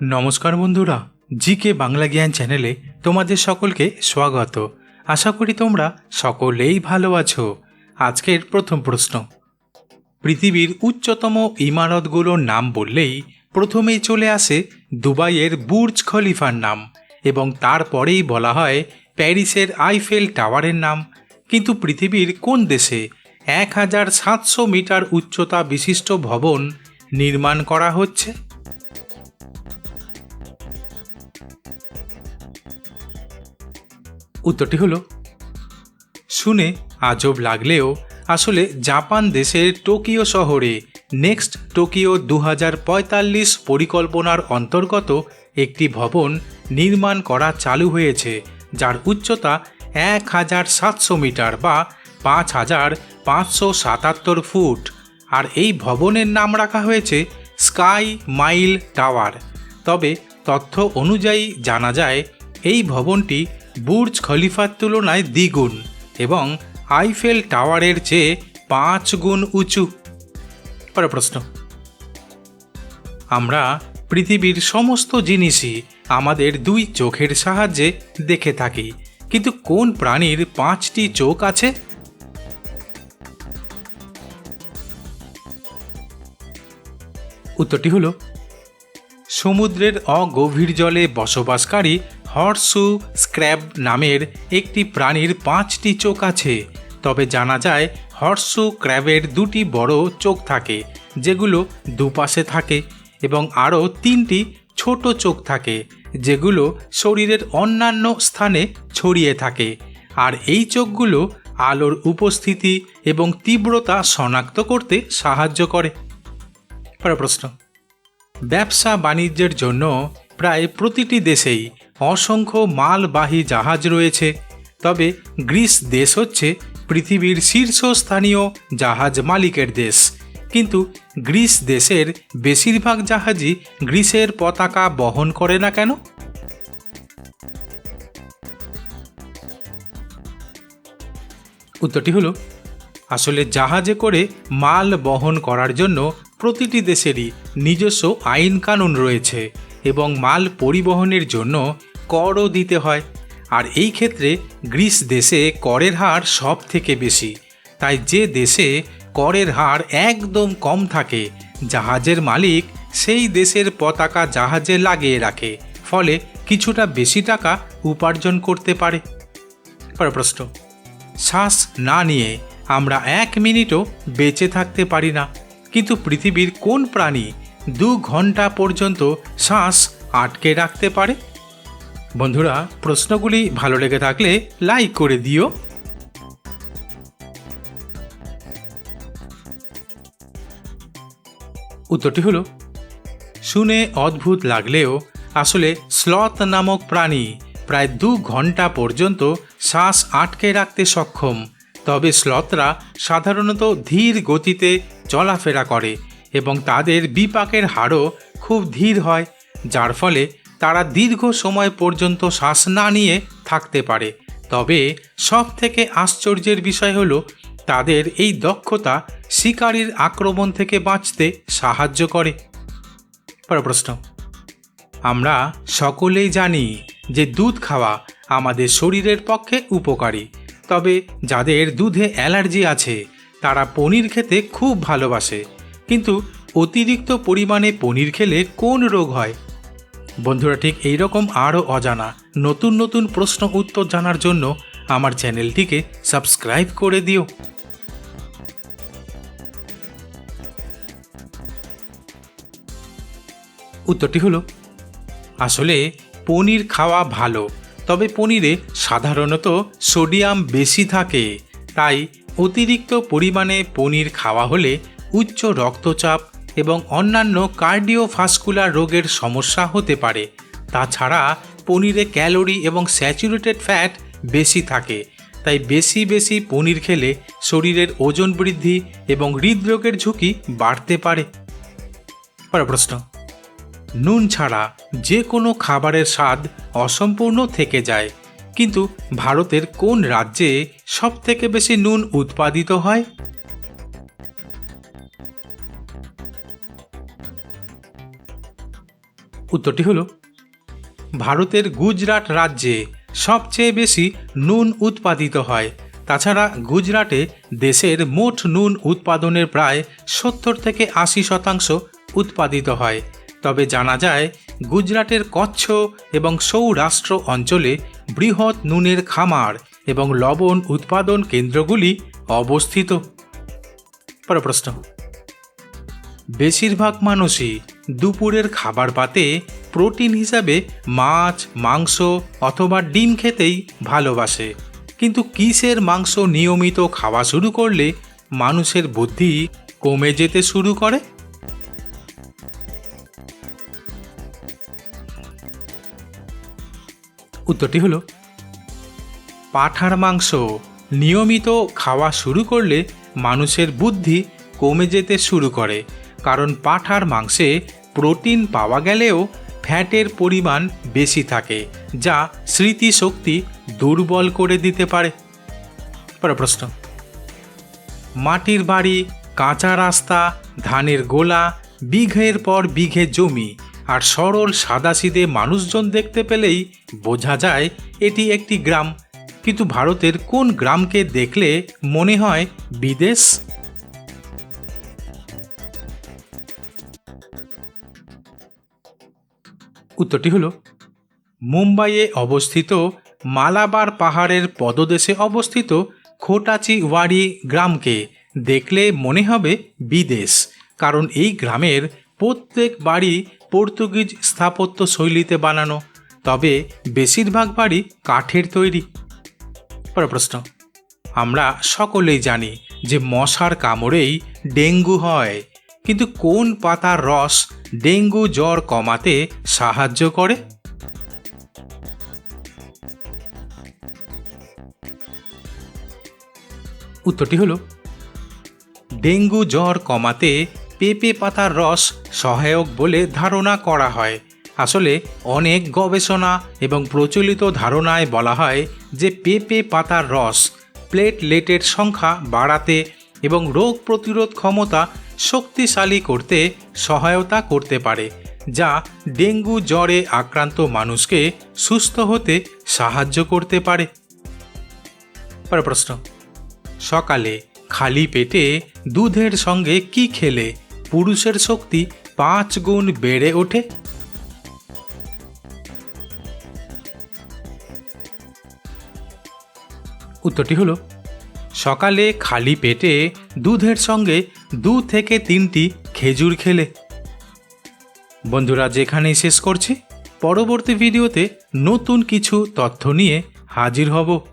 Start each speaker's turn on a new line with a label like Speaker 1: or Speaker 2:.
Speaker 1: নমস্কার বন্ধুরা জি কে বাংলা জ্ঞান চ্যানেলে তোমাদের সকলকে স্বাগত। আশা করি তোমরা সকলেই ভালো আছো। আজকের প্রথম প্রশ্ন। পৃথিবীর উচ্চতম ইমারতগুলোর নাম বললেই প্রথমেই চলে আসে দুবাইয়ের বুর্জ খলিফার নাম এবং তারপরেই বলা হয় প্যারিসের আইফেল টাওয়ারের নাম। কিন্তু পৃথিবীর কোন দেশে এক হাজার সাতশো মিটার উচ্চতা বিশিষ্ট ভবন নির্মাণ করা হচ্ছে? উত্তরটি হলো, শুনে আজব লাগলেও আসলে জাপান দেশের টোকিও শহরে নেক্সট টোকিও দু হাজার পঁয়তাল্লিশ পরিকল্পনার অন্তর্গত একটি ভবন নির্মাণ করা চালু হয়েছে, যার উচ্চতা এক হাজার সাতশো মিটার বা পাঁচ হাজার পাঁচশো সাতাত্তর ফুট। আর এই ভবনের নাম রাখা হয়েছে স্কাই মাইল টাওয়ার। তবে তথ্য অনুযায়ী জানা যায়, এই ভবনটি বুর্জ খলিফার তুলনায় দ্বিগুণ এবং আইফেল টাওয়ারের চেয়ে পাঁচ গুণ উঁচু। পরের প্রশ্ন। আমরা পৃথিবীর সমস্ত জিনিসই আমাদের দুই চোখের সাহায্যে দেখে থাকি, কিন্তু কোন প্রাণীর পাঁচটি চোখ আছে? উত্তরটি হলো, সমুদ্রের অগভীর জলে বসবাসকারী হর্সু স্ক্র্যাব নামের একটি প্রাণীর পাঁচটি চোখ আছে। তবে জানা যায়, হর্সু ক্র্যাবের দুটি বড় চোখ থাকে, যেগুলো দুপাশে থাকে এবং আরও তিনটি ছোট চোখ থাকে, যেগুলো শরীরের অন্যান্য স্থানে ছড়িয়ে থাকে। আর এই চোখগুলো আলোর উপস্থিতি এবং তীব্রতা শনাক্ত করতে সাহায্য করে। প্রশ্ন। ব্যবসা বাণিজ্যের জন্য প্রায় প্রতিটি দেশেই অসংখ্য মালবাহী জাহাজ রয়েছে। তবে গ্রিস দেশ হচ্ছে পৃথিবীর শীর্ষস্থানীয় জাহাজ মালিকের দেশ। কিন্তু গ্রিস দেশের বেশিরভাগ জাহাজই গ্রিসের পতাকা বহন করে না কেন? উত্তরটি হলো, আসলে জাহাজে করে মাল বহন করার জন্য প্রতিটি দেশেরই নিজস্ব আইন কানুন রয়েছে। এবং মাল পরিবহনের জন্য করও দিতে হয়। আর এই ক্ষেত্রে গ্রিস দেশে করের হার সব থেকে বেশি। তাই যে দেশে করের হার একদম কম থাকে, জাহাজের মালিক সেই দেশের পতাকা জাহাজে লাগিয়ে রাখে, ফলে কিছুটা বেশি টাকা উপার্জন করতে পারে। প্রশ্ন, শ্বাস না নিয়ে আমরা এক মিনিটও বেঁচে থাকতে পারি না। কিন্তু পৃথিবীর কোন প্রাণী দু ঘণ্টা পর্যন্ত শ্বাস আটকে রাখতে পারে। বন্ধুরা, প্রশ্নগুলি ভালো লেগে থাকলে লাইক করে দিও। উত্তরটি হলো, শুনে অদ্ভুত লাগলেও আসলে স্লথ নামক প্রাণী প্রায় দু ঘণ্টা পর্যন্ত শ্বাস আটকে রাখতে সক্ষম। তবে স্লথরা সাধারণত ধীর গতিতে চলাফেরা করে এবং তাদের বিপাকের হারও খুব ধীর হয়, যার ফলে তারা দীর্ঘ সময় পর্যন্ত শ্বাস না নিয়ে থাকতে পারে। তবে সব থেকে আশ্চর্যের বিষয় হলো, তাদের এই দক্ষতা শিকারীর আক্রমণ থেকে বাঁচতে সাহায্য করে। প্রশ্ন। আমরা সকলেই জানি যে দুধ খাওয়া আমাদের শরীরের পক্ষে উপকারী, তবে যাদের দুধে অ্যালার্জি আছে, তারা পনির খেতে খুব ভালোবাসে। কিন্তু অতিরিক্ত পরিমাণে পনির খেলে কোন রোগ হয়? বন্ধুরা, ঠিক এই রকম আরও অজানা, নতুন নতুন প্রশ্ন উত্তর জানার জন্য আমার চ্যানেলটিকে সাবস্ক্রাইব করে দিও। উত্তরটি হলো, আসলে পনির খাওয়া ভালো, তবে পনিরে সাধারণত সোডিয়াম বেশি থাকে, তাই অতিরিক্ত পরিমাণে পনির খাওয়া হলে উচ্চ রক্তচাপ এবং অন্যান্য কার্ডিওভাস্কুলার রোগের সমস্যা হতে পারে। তাছাড়া পনিরে ক্যালোরি এবং স্যাচুরেটেড ফ্যাট বেশি থাকে। তাই বেশি বেশি পনির খেলে শরীরের ওজন বৃদ্ধি এবং হৃদরোগের ঝুঁকি বাড়তে পারে। পরের প্রশ্ন। নুন ছাড়া যে কোনো খাবারের স্বাদ অসম্পূর্ণ থেকে যায়। কিন্তু ভারতের কোন রাজ্যে সবথেকে বেশি নুন উৎপাদিত হয়? উত্তরটি হলো, ভারতের গুজরাট রাজ্যে সবচেয়ে বেশি নুন উৎপাদিত হয়। তাছাড়া গুজরাটে দেশের মোট নুন উৎপাদনের প্রায় সত্তর থেকে আশি শতাংশ উৎপাদিত হয়। তবে জানা যায়, গুজরাটের কচ্ছ এবং সৌরাষ্ট্র অঞ্চলে বৃহৎ নুনের খামার এবং লবণ উৎপাদন কেন্দ্রগুলি অবস্থিত। পর প্রশ্ন, বেশিরভাগ মানুষই দুপুরের খাবার পাতে প্রোটিন হিসাবে মাছ, মাংস অথবা ডিম খেতেই ভালোবাসে। কিন্তু কিসের মাংস নিয়মিত খাওয়া শুরু করলে মানুষের বুদ্ধি কমে যেতে শুরু করে? উত্তরটি হলো, পাঁঠার মাংস নিয়মিত খাওয়া শুরু করলে মানুষের বুদ্ধি কমে যেতে শুরু করে। কারণ পাঁঠার মাংসে প্রোটিন পাওয়া গেলেও ফ্যাটের পরিমাণ বেশি থাকে, যা স্মৃতিশক্তি দুর্বল করে দিতে পারে। পরের প্রশ্ন। মাটির বাড়ি, কাঁচা রাস্তা, ধানের গোলা, বিঘের পর বিঘে জমি আর সরল সাদাসিদে মানুষজন দেখতে পেলেই বোঝা যায় এটি একটি গ্রাম। কিন্তু ভারতের কোন গ্রামকে দেখলে মনে হয় বিদেশ? উত্তরটি হলো, মুম্বাইয়ে অবস্থিত মালাবার পাহাড়ের পদদেশে অবস্থিত খোটাচিওয়াড়ি গ্রামকে দেখলে মনে হবে বিদেশ, কারণ এই গ্রামের প্রত্যেক বাড়ি পর্তুগিজ স্থাপত্য শৈলীতে বানানো, তবে বেশিরভাগ বাড়ি কাঠের তৈরি। পরের প্রশ্ন, আমরা সকলেই জানি যে মশার কামড়েই ডেঙ্গু হয়। কিন্তু কোন পাতার রস ডেঙ্গু জ্বর কমাতে সাহায্য করে? উত্তরটি হলো, ডেঙ্গু জ্বর কমাতে পেঁপে পাতার রস সহায়ক বলে ধারণা করা হয়। আসলে অনেক গবেষণা এবং প্রচলিত ধারণায় বলা হয় যে পেঁপে পাতার রস প্লেটলেটের সংখ্যা বাড়াতে এবং রোগ প্রতিরোধ ক্ষমতা শক্তিশালী করতে সহায়তা করতে পারে, যা ডেঙ্গু জ্বরে আক্রান্ত মানুষকে সুস্থ হতে সাহায্য করতে পারে। প্রশ্ন, সকালে খালি পেটে দুধের সঙ্গে কি খেলে পুরুষের শক্তি পাঁচ গুণ বেড়ে ওঠে? উত্তরটি হলো সকালে খালি পেটে দুধের সঙ্গে দু থেকে তিনটি খেজুর খেলে। বন্ধুরা, যেখানেই শেষ করছি, পরবর্তী ভিডিওতে নতুন কিছু তথ্য নিয়ে হাজির হব।